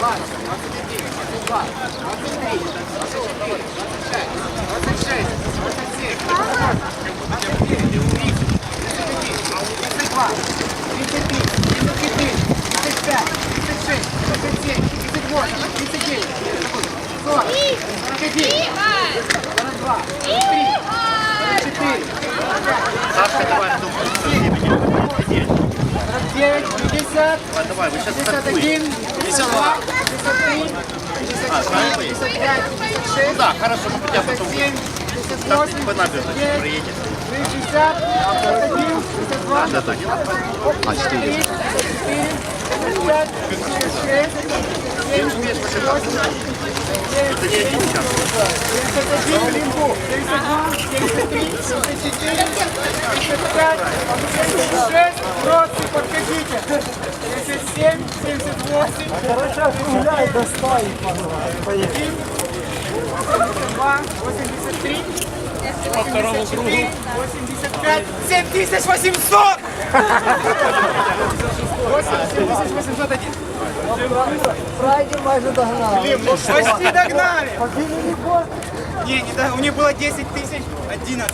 Ладно, 29, 22, 23, 24, 24. Выходи. Раз, два, три, четыре. Сашка, давай, Раз, девять, пятьдесят. Давай, вы сейчас Пятьдесят один, пятьдесят два, пятьдесят три, пятьдесят четыре, пятьдесят пять, пятьдесят шесть. Да, хорошо, мы хотя бы потом. Пятьдесят восемь, пятьдесят приедет. Шестьдесят, пятьдесят один, пятьдесят два, пятьдесят три, пятьдесят четыре, пятьдесят пять, пятьдесят шесть, пятьдесят семь, пятьдесят восемь подходите. 77, 78, Хорошо, гуляй до стаи, 82, 83, 84, 85, 7800! 8801. Фрайдер майже догнав. Почти догнали! Побили не пост. Не, у них было 10 тысяч 11.